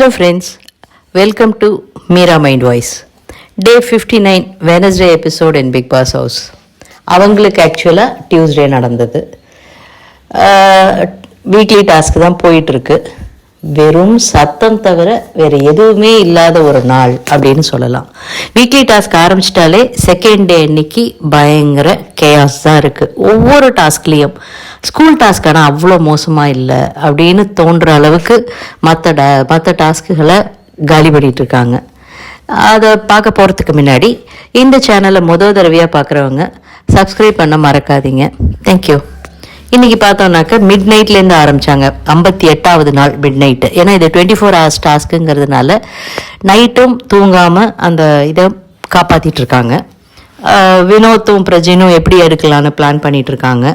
Hello friends welcome to Meera mind voice day fifty nine Wednesday episode in Bigg Boss house அவங்களுக்கு ஆக்சுவலாக Tuesday நடந்தது. Weekly task தான் போயிட்டுருக்கு. வெறும் சத்தம் தவிர வேறு எதுவுமே இல்லாத ஒரு நாள் அப்படின்னு சொல்லலாம். வீக்லி டாஸ்க் ஆரம்பிச்சிட்டாலே செகண்ட் டே அன்னைக்கு பயங்கர கேயாஸ் தான் இருக்குது ஒவ்வொரு டாஸ்க்லேயும் ஸ்கூல் டாஸ்க் ஆனால் அவ்வளோ மோசமாக இல்லை அப்படின்னு தோன்ற அளவுக்கு மற்ற டா மற்ற டாஸ்க்குகளை காலி பண்ணிகிட்டு இருக்காங்க. அதை பார்க்க போகிறதுக்கு முன்னாடி இந்த சேனலை முதல் தடவையாக பார்க்குறவங்க சப்ஸ்கிரைப் பண்ண மறக்காதீங்க. தேங்க்யூ இன்னைக்கு பார்த்தோம்னாக்க மிட் நைட்லேருந்து ஆரம்பித்தாங்க ஐம்பத்தி எட்டாவது நாள் மிட் நைட்டு ஏன்னா இது டுவெண்ட்டி ஃபோர் ஹவர்ஸ் டாஸ்க்குங்கிறதுனால நைட்டும் தூங்காமல் அந்த இதை காப்பாற்றிட்டு இருக்காங்க. வினோத்தும் பிரஜினும் எப்படி எடுக்கலான்னு பிளான் பண்ணிகிட்டு இருக்காங்க.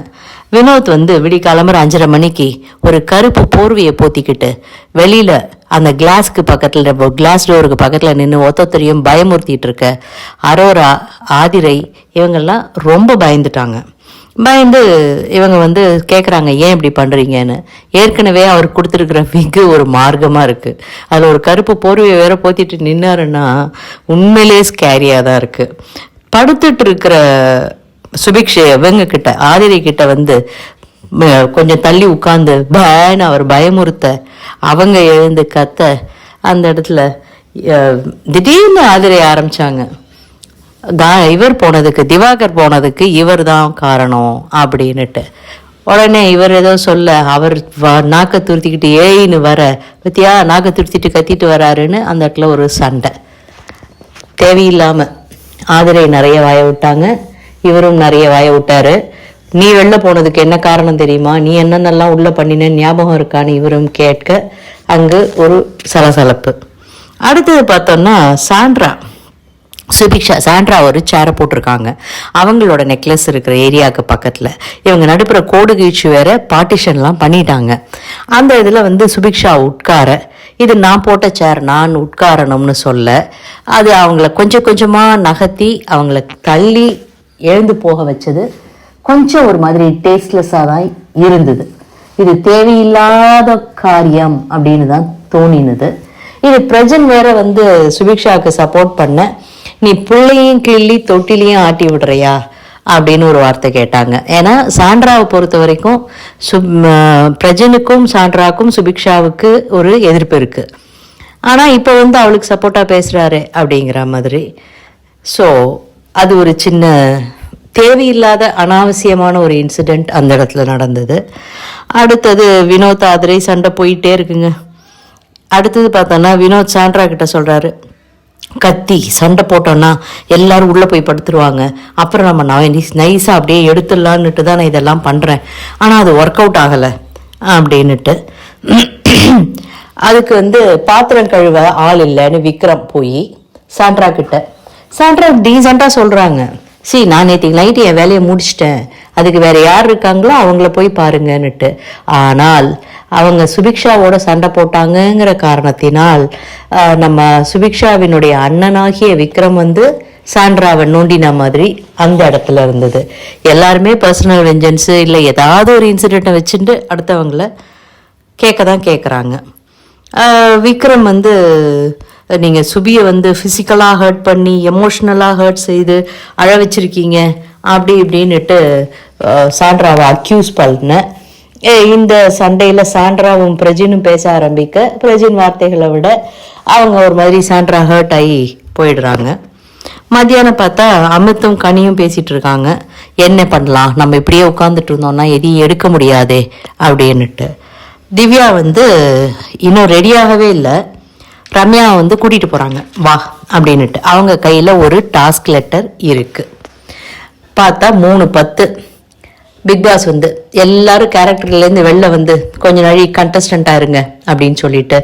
வினோத் வந்து விடிக்காலம்பரம் அஞ்சரை மணிக்கு ஒரு கருப்பு போர்வையை போத்திக்கிட்டு வெளியில் அந்த கிளாஸ்க்கு பக்கத்தில் கிளாஸ் டோருக்கு பக்கத்தில் நின்று ஒத்தொத்தரையும் பயமுறுத்திட்டு இருக்க அரோரா ஆதிரை இவங்கெல்லாம் ரொம்ப பயந்துட்டாங்க. பயந்து இவங்க வந்து கேட்குறாங்க ஏன் இப்படி பண்ணுறீங்கன்னு ஏற்கனவே அவர் கொடுத்துருக்குற விக்கு ஒரு மார்க்கமாக இருக்குது அதில் ஒரு கருப்பு போர்வையை வேற போத்திட்டு நின்னாருன்னா உண்மையிலேயே ஸ்கேரியாக தான் இருக்குது படுத்துட்டு இருக்கிற சுபிக்ஷ இவங்க கிட்ட ஆதிரை கிட்ட வந்து கொஞ்சம் தள்ளி உட்காந்து பயன்னு அவர் பயமுறுத்த அவங்க எழுந்து கத்த அந்த இடத்துல திடீர்னு ஆதிரை ஆரம்பித்தாங்க கா இவர் போனதுக்கு திவாகர் போனதுக்கு இவர் தான் காரணம் அப்படின்னுட்டு. உடனே இவர் ஏதோ சொல்ல அவர் நாக்கை துருத்திக்கிட்டு ஏயின்னு வர பத்தியா நாக்கை துருத்திட்டு கத்திட்டு வராருன்னு அந்த இடத்துல ஒரு சண்டை. தேவையில்லாமல் ஆதிரை நிறைய வாய விட்டாங்க. இவரும் நிறைய வாய விட்டாரு. நீ வெளில போனதுக்கு என்ன காரணம் தெரியுமா? நீ என்னென்னலாம் உள்ளே பண்ணின? ஞாபகம் இருக்கான்னு இவரும் கேட்க அங்கு ஒரு சலசலப்பு. அடுத்தது பார்த்தோம்னா சாண்ட்ரா. சுபிக்ஷா சாண்ட்ரா ஒரு சேரை போட்டிருக்காங்க. அவங்களோட நெக்லஸ் இருக்கிற ஏரியாவுக்கு பக்கத்தில். இவங்க நடுப்புற கோடு கீழ்ச்சி வேற பார்ட்டிஷன்லாம் பண்ணிட்டாங்க. அந்த இதில் வந்து சுபிக்ஷா உட்கார இது நான் போட்ட சேர் நான் உட்காரணும்னு சொல்ல அது அவங்கள கொஞ்சம் கொஞ்சமாக நகர்த்தி அவங்கள தள்ளி எழுந்து போக வச்சது கொஞ்சம் ஒரு மாதிரி டேஸ்ட்லெஸ்ஸாக தான் இருந்தது. இது தேவையில்லாத காரியம் அப்படின்னு தான் தோணினது. இது பிரஜன் வேற வந்து சுபிக்ஷாவுக்கு சப்போர்ட் பண்ண நீ பிள்ளையும் கிள்ளி தொட்டிலையும் ஆட்டி விடுறியா? அப்படின்னு ஒரு வார்த்தை கேட்டாங்க. ஏன்னா சாண்ட்ராவை பொறுத்த வரைக்கும் சு பிரஜனுக்கும் சாண்ட்ராவுக்கும் சுபிக்ஷாவுக்கு ஒரு எதிர்ப்பு இருக்குது ஆனால் இப்போ வந்து அவளுக்கு சப்போர்ட்டாக பேசுகிறாரு அப்படிங்கிற மாதிரி. ஸோ அது ஒரு சின்ன தேவையில்லாத அனாவசியமான ஒரு இன்சிடெண்ட் அந்த இடத்துல நடந்தது. அடுத்தது வினோத் ஆதிரை சண்டை போயிட்டே இருக்குங்க. அடுத்தது பார்த்தோன்னா வினோத் சாண்ட்ரா கிட்ட சொல்கிறாரு கத்தி சண்டை போட்டோன்னா எல்லாரும் உள்ளே போய் படுத்துருவாங்க. அப்புறம் நம்ம நான் நைஸாக அப்படியே எடுத்துடலான்னுட்டு தான் நான் இதெல்லாம் பண்ணுறேன் ஆனால் அது ஒர்க் அவுட் ஆகலை. அப்படின்னுட்டு. அதுக்கு வந்து பாத்திரம் கழுவ ஆள் இல்லைன்னு விக்ரம் போய் சாண்ட்ரா கிட்ட சாண்ட்ரா டீசெண்டாக சொல்கிறாங்க சி நான் நேற்று நைட்டு என் வேலையை முடிச்சிட்டேன். அதுக்கு வேறு யார் இருக்காங்களோ அவங்கள போய் பாருங்கன்னுட்டு. ஆனால் அவங்க சுபிக்ஷாவோட சண்டை போட்டாங்கங்கிற காரணத்தினால் நம்ம சுபிக்ஷாவினுடைய அண்ணனாகிய விக்ரம் வந்து சாண்ட்ராவை நோண்டின மாதிரி அந்த இடத்துல இருந்தது. எல்லாருமே பர்சனல் வெஞ்சன்ஸு இல்லை ஏதாவது ஒரு இன்சிடெண்ட்டை வச்சுட்டு அடுத்தவங்கள கேட்க தான் கேட்குறாங்க விக்ரம் வந்து நீங்கள் சுபியை வந்து ஃபிசிக்கலாக ஹர்ட் பண்ணி எமோஷ்னலாக ஹர்ட் செய்து அழ வச்சிருக்கீங்க அப்படி இப்படின்னுட்டு சாண்ட்ராவை அக்யூஸ் பண்ண. இந்த சண்டையில் சாண்ட்ராவும் பிரஜினும் பேச ஆரம்பிக்க பிரஜின் வார்த்தைகளை விட அவங்க ஒரு மாதிரி சாண்ட்ரா ஹர்ட் ஆகி போயிடுறாங்க. மத்தியானம் பார்த்தா அமிர்தம் கனியும் பேசிகிட்டு இருக்காங்க. என்ன பண்ணலாம்? நம்ம இப்படியே உட்காந்துட்டு இருந்தோம்னா எதையும் எடுக்க முடியாதே அப்படின்னுட்டு. திவ்யா வந்து இன்னும் ரெடியாகவே இல்லை. ரம்யா வந்து கூட்டிகிட்டு போகிறாங்க வா அப்படின்னுட்டு. அவங்க கையில் ஒரு டாஸ்க் லெட்டர் இருக்குது பார்த்தா மூணு பத்து. பிக் பாஸ் வந்து எல்லாரும் கேரக்டர்லேருந்து வெளில வந்து கொஞ்ச நாளி கண்டஸ்டண்ட்டாக இருங்க அப்படின்னு சொல்லிட்டு.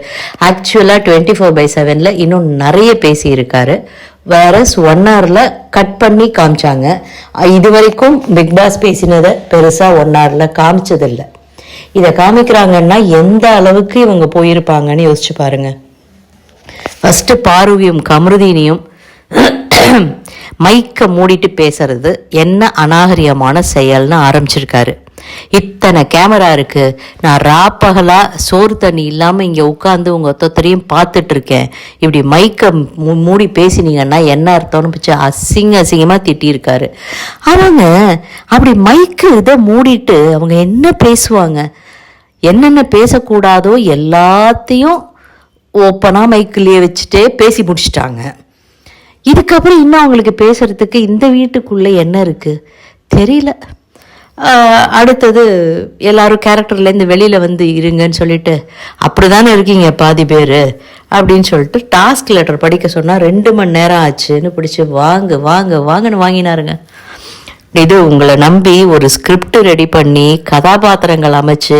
ஆக்சுவலாக டுவெண்ட்டி ஃபோர் பை செவனில் இன்னும் நிறைய பேசி இருக்காரு வேற ஒன் ஹவரில் கட் பண்ணி காமிச்சாங்க. இது வரைக்கும் பிக் பாஸ் பேசினதை பெருசாக ஒன் ஹவரில் காமிச்சதில்லை. இதை காமிக்கிறாங்கன்னா எந்த அளவுக்கு இவங்க போயிருப்பாங்கன்னு யோசிச்சு பாருங்க. ஃபஸ்ட்டு பார்வையும் கமருதீனியும் மைக்க மூடிட்டு பேசுறது என்ன அநாகரிகமான செயல்னு ஆரம்பிச்சிருக்காரு. இத்தனை கேமரா இருக்கு. நான் ராப்பகலா சோறு தண்ணி இல்லாம இங்க உட்காந்து உங்க ஒத்தொத்தரையும் பார்த்துட்டு இருக்கேன் இப்படி மைக்க மூ- மூடி பேசினீங்கன்னா என்ன அர்த்தம்னு பிச்சு அசிங்க அசிங்கமா திட்டியிருக்காரு. அவங்க அப்படி மைக்கு இதை மூடிட்டு அவங்க என்ன பேசுவாங்க? என்னென்ன பேசக்கூடாதோ எல்லாத்தையும் ஓப்பனாக மைக்கிலேயே வச்சுட்டே பேசி முடிச்சிட்டாங்க. இதுக்கப்புறம் இன்னும் அவங்களுக்கு பேசுகிறதுக்கு இந்த வீட்டுக்குள்ளே என்ன இருக்குது தெரியல. அடுத்தது எல்லாரும் கேரக்டர்லேருந்து வெளியில் வந்து இருங்கன்னு சொல்லிட்டு அப்படிதானே இருக்கீங்க பாதி பேர்? அப்படின்னு சொல்லிட்டு டாஸ்க் லெட்டர் படிக்க சொன்னால் ரெண்டு மணி நேரம் ஆச்சுன்னு பிடிச்சி வாங்க வாங்க வாங்கன்னு வாங்கினாருங்க. இது உங்களை நம்பி ஒரு ஸ்கிரிப்ட் ரெடி பண்ணி கதாபாத்திரங்கள் அமைச்சு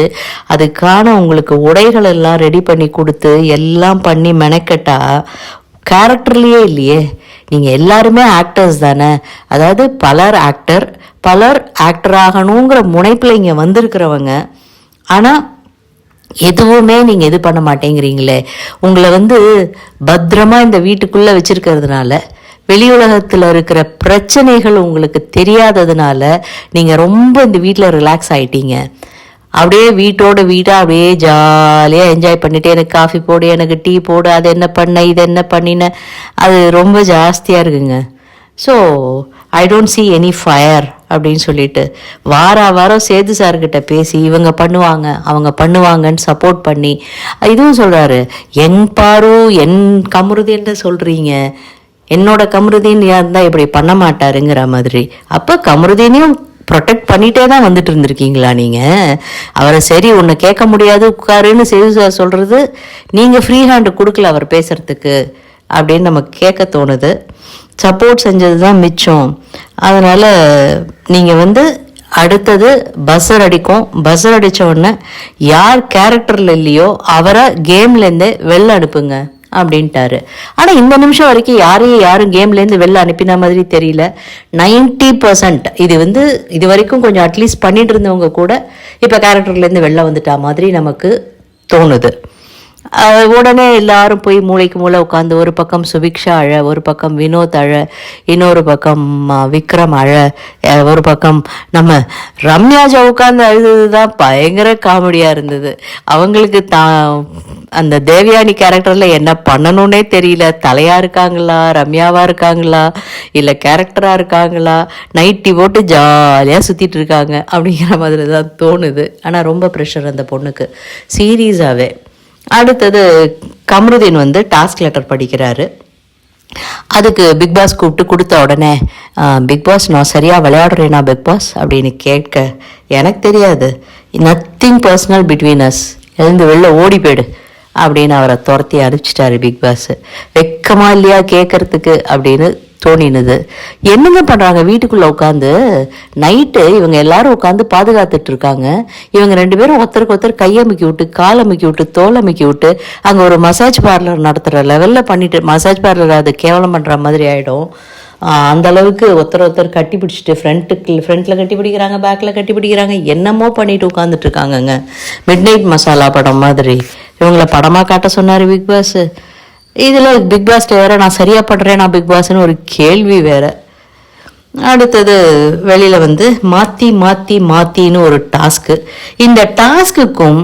அதுக்கான உங்களுக்கு உடைகள் எல்லாம் ரெடி பண்ணி கொடுத்து எல்லாம் பண்ணி மெனக்கெட்டா கேரக்டர்லேயே இல்லையே. நீங்கள் எல்லாருமே ஆக்டர்ஸ் தானே. அதாவது பலர் ஆக்டர் பலர் ஆக்டர் ஆகணுங்கிற முனைப்பில் இங்கே வந்திருக்கிறவங்க. ஆனால் எதுவுமே நீங்கள் இது பண்ண மாட்டேங்கிறீங்களே. உங்களை வந்து பத்திரமா இந்த வீட்டுக்குள்ளே வச்சுருக்கிறதுனால வெளி உலகத்தில் இருக்கிற பிரச்சனைகள் உங்களுக்கு தெரியாததுனால நீங்கள் ரொம்ப இந்த வீட்டில் ரிலாக்ஸ் ஆகிட்டீங்க அப்படியே வீட்டோட வீடாக அப்படியே ஜாலியாக என்ஜாய் பண்ணிட்டு எனக்கு காஃபி போடு எனக்கு டீ போடு அது என்ன பண்ண இது என்ன பண்ணின அது ரொம்ப ஜாஸ்தியாக இருக்குங்க. So I don't see any fire அப்படின்னு சொல்லிட்டு வார வாரம் சேது சார்கிட்ட பேசி இவங்க பண்ணுவாங்க அவங்க பண்ணுவாங்கன்னு சப்போர்ட் பண்ணி இதுவும் சொல்கிறாரு என் பாரு என் கமுருதேன்னு சொல்கிறீங்க என்னோட கமருதீன் இருந்தால் இப்படி பண்ண மாட்டாருங்கிற மாதிரி. அப்போ கமருதீனையும் ப்ரொடெக்ட் பண்ணிட்டே தான் வந்துட்டு இருந்திருக்கீங்களா நீங்கள் அவரை சரி உன்னை கேட்க முடியாது உட்காருன்னு செய்து சொல்கிறது நீங்கள் ஃப்ரீ ஹேண்டு கொடுக்கல அவர் பேசுகிறதுக்கு அப்படின்னு நமக்கு கேட்க தோணுது. சப்போர்ட் செஞ்சது தான் மிச்சம். அதனால் நீங்கள் வந்து அடுத்தது பஸ்ஸர் அடிக்கும். பஸ்ஸர் அடித்த உடனே யார் கேரக்டரில் இல்லையோ அவரை கேம்லேருந்தே வெளில அனுப்புங்க. அப்படின்ட்டாரு. ஆனால் இந்த நிமிஷம் வரைக்கும் யாரையும் யாரும் கேம்லேருந்து வெளில அனுப்பின மாதிரி தெரியல. 90% பர்சன்ட் இது வந்து இது வரைக்கும் கொஞ்சம் அட்லீஸ்ட் பண்ணிட்டு இருந்தவங்க கூட இப்போ கேரக்டர்லேருந்து வெளில வந்துட்டா மாதிரி நமக்கு தோணுது. உடனே எல்லாரும் போய் மூளைக்கு மூளை உட்காந்து ஒரு பக்கம் சுபிக்ஷா அழ ஒரு பக்கம் வினோத் அழ இன்னொரு பக்கம் விக்ரம் அழ ஒரு பக்கம் நம்ம ரம்யாஜா உட்காந்து அழுதுதான் பயங்கர காமெடியாக இருந்தது. அவங்களுக்கு தான் அந்த தேவயானி கேரக்டரில் என்ன பண்ணணும்னே தெரியல. தலையாக இருக்காங்களா? ரம்யாவாக இருக்காங்களா? இல்லை கேரக்டராக இருக்காங்களா? நைட்டி போட்டு ஜாலியாக சுற்றிட்டு இருக்காங்க. அப்படிங்கிற மாதிரி தான் தோணுது. ஆனால் ரொம்ப ப்ரெஷர் அந்த பொண்ணுக்கு. சீரியஸாகவே அடுத்தது கமருதீன் வந்து டாஸ்க் லெட்டர் படிக்கிறாரு. அதுக்கு பிக் பாஸ் கூப்பிட்டு கொடுத்த உடனே பிக் பாஸ் நான் சரியாக விளையாடுறேனா பிக் பாஸ் அப்படின்னு கேட்க எனக்கு தெரியாது. நத்திங் பர்சனல் பிட்வீன் அஸ் எழுந்து வெளில ஓடி போயிடு. அப்படின்னு அவரை துரத்தி அனுப்பிச்சிட்டாரு பிக் பாஸ் வெக்கமா இல்லையா கேட்கறதுக்கு அப்படின்னு தோணினது. என்னங்க பண்ணுறாங்க வீட்டுக்குள்ளே உட்காந்து நைட்டு இவங்க எல்லாரும் உட்காந்து பாதுகாத்துட்டு இருக்காங்க இவங்க ரெண்டு பேரும் ஒருத்தருக்கு ஒருத்தர் கையமுக்கி விட்டு காலமுக்கி விட்டு தோலமுக்கி விட்டு அங்கே ஒரு மசாஜ் பார்லர் நடத்துகிற லெவலில் பண்ணிட்டு மசாஜ் பார்லர் அது கேவலம் பண்ணுற மாதிரி ஆகிடும் அந்தளவுக்கு அந்த அளவுக்கு ஒருத்தர் ஒருத்தர் கட்டி பிடிச்சிட்டு ஃப்ரண்ட்டுக்கு ஃப்ரண்ட்டில் கட்டி பிடிக்கிறாங்க பேக்கில் கட்டி பிடிக்கிறாங்க என்னமோ பண்ணிட்டு உட்காந்துட்டு இருக்காங்கங்க மிட் நைட் மசாலா படம் மாதிரி. இவங்கள படமாக காட்ட சொன்னார் பிக் பாஸ் இதில் பிக் பாஸ்ட்டு வேற நான் சரியாக படுறேன் நான் பிக் பாஸ்னு ஒரு கேள்வி வேற. அடுத்தது வெளியில் வந்து மாற்றி மாற்றி மாற்றின்னு ஒரு டாஸ்க்கு இந்த டாஸ்க்குக்கும்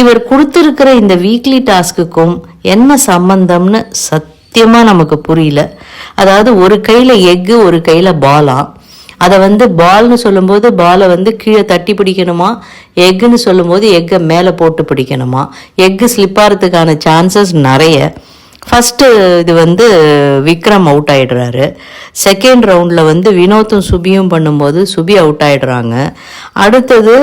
இவர் கொடுத்துருக்கிற இந்த வீக்லி டாஸ்க்குக்கும் என்ன சம்பந்தம்னு சத்தியமாக நமக்கு புரியல. அதாவது ஒரு கையில் எக்கு ஒரு கையில் பாலா. அதை வந்து பால்னு சொல்லும்போது பாலை வந்து கீழே தட்டி பிடிக்கணுமா? எக்குன்னு சொல்லும்போது எக்கை மேலே போட்டு பிடிக்கணுமா? எக்கு ஸ்லிப் ஆகிறதுக்கான சான்சஸ் நிறைய. ஃபஸ்ட்டு இது வந்து விக்ரம் அவுட் ஆகிடுறாரு செகண்ட் ரவுண்டில் வந்து வினோத்தும் சுபியும் பண்ணும்போது சுபி அவுட் ஆகிடுறாங்க அடுத்தது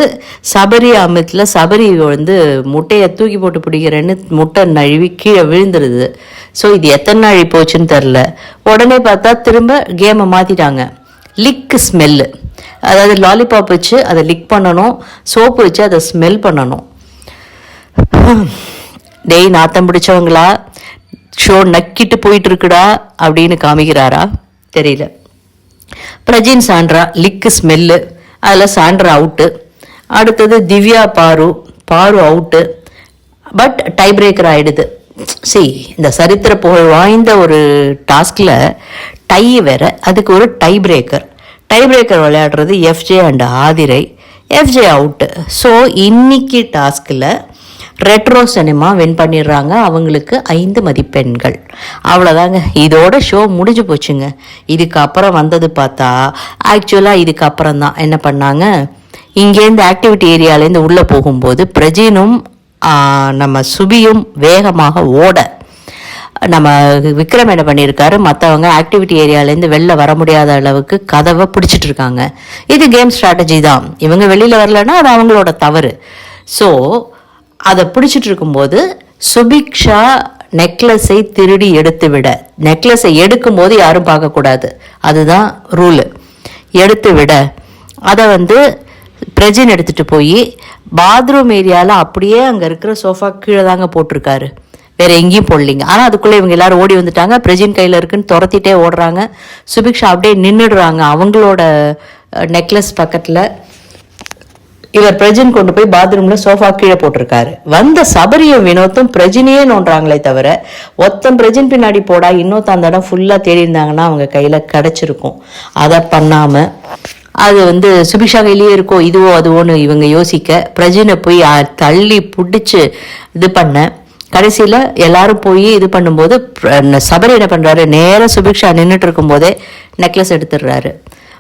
சபரி அமித்தில் சபரி வந்து முட்டையை தூக்கி போட்டு பிடிக்கிறேன்னு முட்டை நழுவி கீழே விழுந்துருது. ஸோ இது எத்தனை நாழி போச்சுன்னு தெரில உடனே பார்த்தா திரும்ப கேமை மாற்றிட்டாங்க லிக் ஸ்மெல்லு அதாவது லாலிபாப் வச்சு அதை லிக் பண்ணணும். சோப்பு வச்சு அதை ஸ்மெல் பண்ணணும். டெய் நாத்தம் பிடிச்சவங்களா? ஷோ நக்கிட்டு போயிட்டு இருக்குடா அப்படின்னு காமிக்கிறாரா? தெரியல. பிரஜின் சாண்ட்ரா லிக்கு ஸ்மெல்லு அதில் சாண்ட்ரா அவுட்டு அடுத்தது Divya Paaru Paaru out but tie breaker ஆயிடுது. சி இந்த சரித்திர புகழ் வாய்ந்த ஒரு டாஸ்கில் டை வேற அதுக்கு ஒரு டை பிரேக்கர் டை பிரேக்கர் விளையாடுறது FJ and Aadhirai. FJ out so இன்னைக்கு டாஸ்கில் ரெட்ரோ சினிமா வின் பண்ணிடுறாங்க. அவங்களுக்கு ஐந்து மதிப்பெண்கள். அவ்வளோதாங்க இதோட ஷோ முடிஞ்சு போச்சுங்க. இதுக்கப்புறம் வந்தது பார்த்தா ஆக்சுவலாக இதுக்கப்புறம் தான். என்ன பண்ணாங்க? இங்கேருந்து ஆக்டிவிட்டி ஏரியாலேருந்து உள்ளே போகும்போது பிரஜினும் நம்ம சுபியும் வேகமாக ஓட. நம்ம விக்ரம் என்ன பண்ணியிருக்காரு? மற்றவங்க ஆக்டிவிட்டி ஏரியாலேருந்து வெளில வர முடியாத அளவுக்கு கதவை பிடிச்சிட்டு இருக்காங்க. இது கேம் ஸ்ட்ராட்டஜி தான். இவங்க வெளியில் வரலன்னா அது அவங்களோட தவறு. ஸோ அதை பிடிச்சிட்டு இருக்கும்போது சுபிக்ஷா நெக்லஸை திருடி எடுத்து விட. நெக்லஸை எடுக்கும்போது யாரும் பார்க்கக்கூடாது அதுதான் ரூலு. எடுத்து விட. அதை வந்து பிரஜின் எடுத்துகிட்டு போய் பாத்ரூம் ஏரியாவில் அப்படியே அங்கே இருக்கிற சோஃபா கீழே தாங்க போட்டிருக்காரு. வேற எங்கேயும் போடலிங்க. ஆனால் அதுக்குள்ளே இவங்க எல்லாரும் ஓடி வந்துட்டாங்க. பிரஜின் கையில் இருக்குன்னு துரத்திட்டே ஓடுறாங்க. சுபிக்ஷா அப்படியே நின்றுடுறாங்க அவங்களோட நெக்லஸ் பக்கத்தில். இவர் பிரஜின் கொண்டு போய் பாத்ரூம்ல சோஃபா கீழே போட்டிருக்காரு. வந்த சபரியும் வினோத்தும் பிரஜினையே நோண்டுறாங்களே தவிர ஒத்தன் பிரஜின் பின்னாடி போடா இன்னொத்த அந்த இடம் ஃபுல்லா தேடி இருந்தாங்கன்னா அவங்க கையில கிடைச்சிருக்கும். அதை பண்ணாம அது வந்து சுபிஷா கையிலேயே இருக்கோ இதுவோ அதுவோன்னு இவங்க யோசிக்க பிரஜினை போய் தள்ளி பிடிச்சி இது பண்ண கடைசியில் எல்லாரும் போய் இது பண்ணும்போது சபரி என்ன பண்ணுறாரு நேராக சுபிக்ஷா நின்றுட்டு இருக்கும்போதே நெக்லஸ் எடுத்துடுறாரு.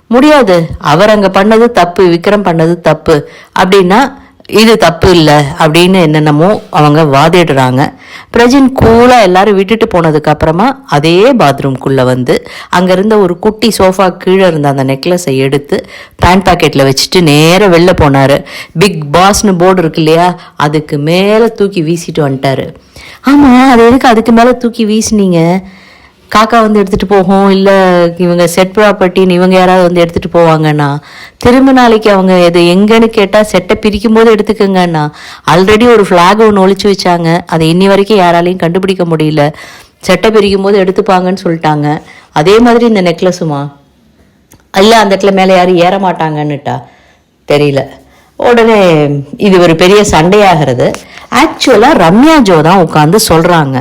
முடியாது. அவர் அங்க பண்ணது தப்பு விக்ரம் பண்ணது தப்பு. அப்படின்னா இது தப்பு இல்லை அப்படின்னு என்னென்னமோ அவங்க வாதிடுறாங்க. பிரஜின் கூலா எல்லாரும் விட்டுட்டு போனதுக்கு அப்புறமா அதே பாத்ரூம்குள்ள வந்து அங்க இருந்த ஒரு குட்டி சோஃபா கீழே இருந்த அந்த நெக்லஸை எடுத்து பேண்ட் பாக்கெட்ல வச்சுட்டு நேராக வெளில போனாரு. பிக் பாஸ்னு போர்டு இருக்கு இல்லையா? அதுக்கு மேல தூக்கி வீசிட்டு வந்துட்டாரு. ஆமா அது எதுக்கு அதுக்கு மேல தூக்கி வீசுனீங்க? காக்கா வந்து எடுத்துட்டு போகும் இல்ல இவங்க செட் ப்ராப்பர்ட்டின்னு இவங்க யாராவது வந்து எடுத்துட்டு போவாங்கண்ணா திரும்ப நாளைக்கு அவங்க இது எங்கன்னு கேட்டா செட்டை பிரிக்கும் போது எடுத்துக்கங்கண்ணா. ஆல்ரெடி ஒரு ஃபிளாக் ஒன்று ஒழிச்சு வச்சாங்க. அதை இன்னி வரைக்கும் யாராலையும் கண்டுபிடிக்க முடியல. செட்டை பிரிக்கும் போது எடுத்துப்பாங்கன்னு சொல்லிட்டாங்க. அதே மாதிரி இந்த நெக்லஸுமா இல்ல அந்த இடத்துல மேலே யாரும் ஏற மாட்டாங்கன்னுட்டா? தெரியல. உடனே இது ஒரு பெரிய சண்டையாகிறது. ஆக்சுவலாக ரம்யா ஜோ தான் உட்காந்து சொல்கிறாங்க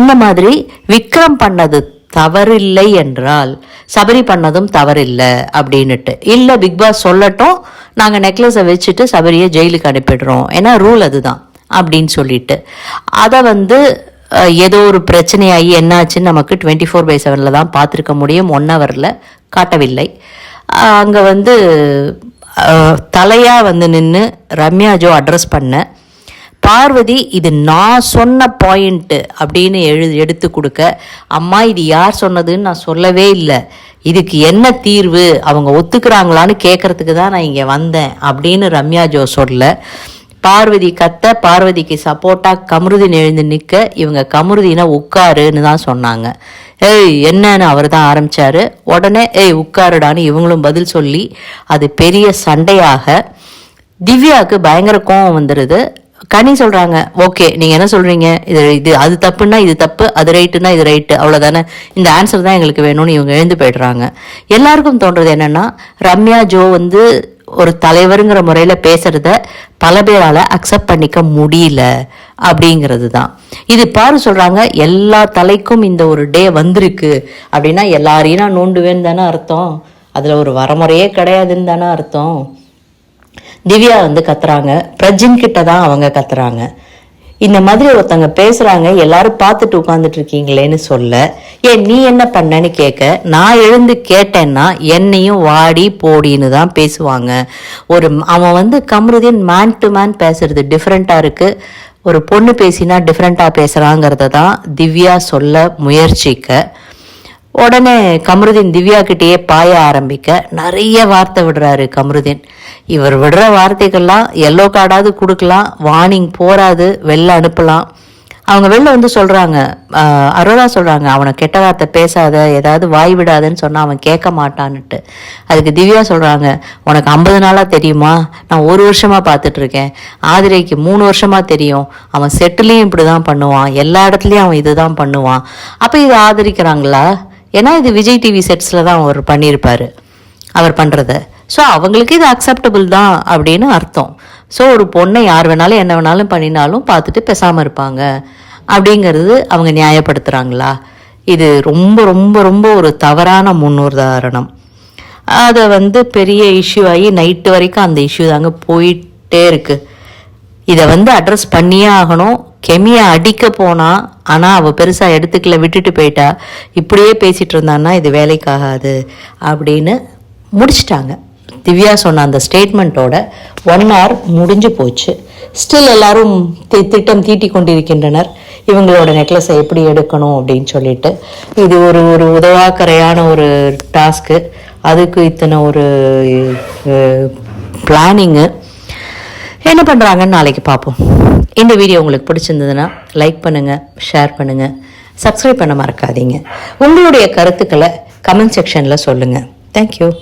இந்த மாதிரி விக்ரம் பண்ணது தவறில்லை என்றால் சபரி பண்ணதும் தவறில்லை அப்படின்னுட்டு. இல்லை பிக் பாஸ் சொல்லட்டும் நாங்கள் நெக்லஸை வச்சுட்டு சபரியை ஜெயிலுக்கு அனுப்பிடுறோம். ஏன்னா ரூல் அதுதான் அப்படின்னு சொல்லிட்டு. அதை வந்து ஏதோ ஒரு பிரச்சனையாகி என்னாச்சுன்னு நமக்கு டுவெண்ட்டி ஃபோர் பை செவனில் தான் பார்த்துருக்க முடியும். ஒன் ஹவரில் காட்டவில்லை. அங்கே வந்து தலையாக வந்து நின்று ரம்யா ஜோ அட்ரஸ் பண்ண பார்வதி இது நான் சொன்ன பாயிண்ட்டு அப்படின்னு எழு எடுத்து கொடுக்க அம்மா இது யார் சொன்னதுன்னு நான் சொல்லவே இல்லை. இதுக்கு என்ன தீர்வு? அவங்க ஒத்துக்கிறாங்களான்னு கேட்கறதுக்கு தான் நான் இங்கே வந்தேன் அப்படின்னு ரம்யா ஜோ சொல்ல பார்வதி கத்த பார்வதிக்கு சப்போர்ட்டாக கமருதின் எழுந்து நிற்க இவங்க கமருதினை உட்காருன்னு தான் சொன்னாங்க. ஏய் என்னன்னு அவர் தான் ஆரம்பித்தார் உடனே ஏய் உட்காருடான்னு இவங்களும் பதில் சொல்லி அது பெரிய சண்டையாக திவ்யாவுக்கு பயங்கர கோவம் வந்துடுது கனி சொல்கிறாங்க ஓகே நீங்கள் என்ன சொல்கிறீங்க இது இது அது தப்புன்னா இது தப்பு அது ரைட்டுன்னா இது ரைட்டு அவ்வளோதானே இந்த ஆன்சர் தான் எங்களுக்கு வேணும்னு இவங்க எழுந்து போயிடுறாங்க. எல்லாருக்கும் தோன்றது என்னென்னா ரம்யா ஜோ வந்து ஒரு தலைவருங்கிற முறையில் பேசுகிறத பல பேரால் அக்செப்ட் பண்ணிக்க முடியல. அப்படிங்கிறது தான் இது பாரு சொல்கிறாங்க எல்லா தலைக்கும் இந்த ஒரு டே வந்திருக்கு. அப்படின்னா எல்லாரையும் நான் நோண்டுவேன்னு தானே அர்த்தம். அதில் ஒரு வரமுறையே கிடையாதுன்னு தானே அர்த்தம். திவ்யா வந்து கத்துறாங்க. பிரஜின் கிட்ட தான் அவங்க கத்துறாங்க. இந்த மாதிரி ஒருத்தங்க பேசுறாங்க எல்லாரும் பார்த்துட்டு உட்காந்துட்டு இருக்கீங்களேன்னு சொல்ல ஏன் நீ என்ன பண்ணன்னு கேட்க நான் எழுந்து கேட்டேன்னா என்னையும் வாடி போடின்னு தான் பேசுவாங்க. ஒரு அவன் வந்து கமருதீன் மேன் டு மேன் பேசுறது டிஃப்ரெண்டா இருக்கு. ஒரு பொண்ணு பேசினா டிஃப்ரெண்ட்டாக பேசுகிறாங்கிறத தான் திவ்யா சொல்ல முயற்சிக்க. உடனே கமருதீன் திவ்யா கிட்டேயே பாய ஆரம்பிக்க. நிறைய வார்த்தை விடுறாரு கமருதீன். இவர் விடுற வார்த்தைகள்லாம் எல்லோ கார்டாவது கொடுக்கலாம் வார்னிங் போராது வெளில அனுப்பலாம். அவங்க வெளில வந்து சொல்கிறாங்க ஆஹ், அரோரா அவனை கெட்ட வார்த்தை பேசாத ஏதாவது வாய் விடாதுன்னு சொன்னால் அவன் கேட்க மாட்டான்னுட்டு. அதுக்கு திவ்யா சொல்கிறாங்க உனக்கு ஐம்பது நாளாக தெரியுமா? நான் ஒரு வருஷமாக பார்த்துட்ருக்கேன். ஆதிரைக்கு மூணு வருஷமாக தெரியும். அவன் செட்டிலையும் இப்படிதான் பண்ணுவான். எல்லா இடத்துலையும் அவன் இதுதான் பண்ணுவான். அப்போ இதை ஆதரிக்கிறாங்களா? ஏன்னா இது விஜய் டிவி செட்ஸில் தான் அவர் பண்ணியிருப்பாரு. அவர் பண்ணுறத ஸோ அவங்களுக்கு இது அக்செப்டபுள் தான் அப்படின்னு அர்த்தம். ஸோ ஒரு பொண்ணை யார் வேணாலும் என்ன வேணாலும் பண்ணினாலும் பார்த்துட்டு பேசாமல் இருப்பாங்க. அப்படிங்கிறது அவங்க நியாயப்படுத்துறாங்களா? இது ரொம்ப ரொம்ப ரொம்ப ஒரு தவறான முன்னுதாரணம். அதை வந்து பெரிய இஷ்யூ ஆகி நைட்டு வரைக்கும் அந்த இஷ்யூ தாங்க போயிட்டே இருக்குது இதை வந்து அட்ரஸ் பண்ணியே ஆகணும். கெமியை அடிக்க போனால் ஆனால் அவள் பெருசாக எடுத்துக்கல விட்டுட்டு போயிட்டா. இப்படியே பேசிகிட்டு இருந்தான்னா இது வேலைக்காகாது அப்படின்னு முடிச்சிட்டாங்க. திவ்யா சொன்ன அந்த ஸ்டேட்மெண்ட்டோட ஒன் ஹவர் முடிஞ்சு போச்சு. ஸ்டில் எல்லாரும் தி- திட்டம் தீட்டி கொண்டிருக்கின்றனர். இவங்களோட நெக்லஸை எப்படி எடுக்கணும் அப்படின்னு சொல்லிட்டு. இது ஒரு ஒரு உதவாக்கரையான ஒரு டாஸ்க்கு அதுக்கு இத்தனை ஒரு பிளானிங்கு என்ன பண்ணுறாங்கன்னு நாளைக்கு பார்ப்போம். இந்த வீடியோ உங்களுக்கு பிடிச்சிருந்ததுன்னா லைக் பண்ணுங்கள் ஷேர் பண்ணுங்கள் சப்ஸ்கிரைப் பண்ண மறக்காதீங்க. உங்களுடைய கருத்துக்களை கமெண்ட் செக்ஷனில் சொல்லுங்கள் தேங்க்யூ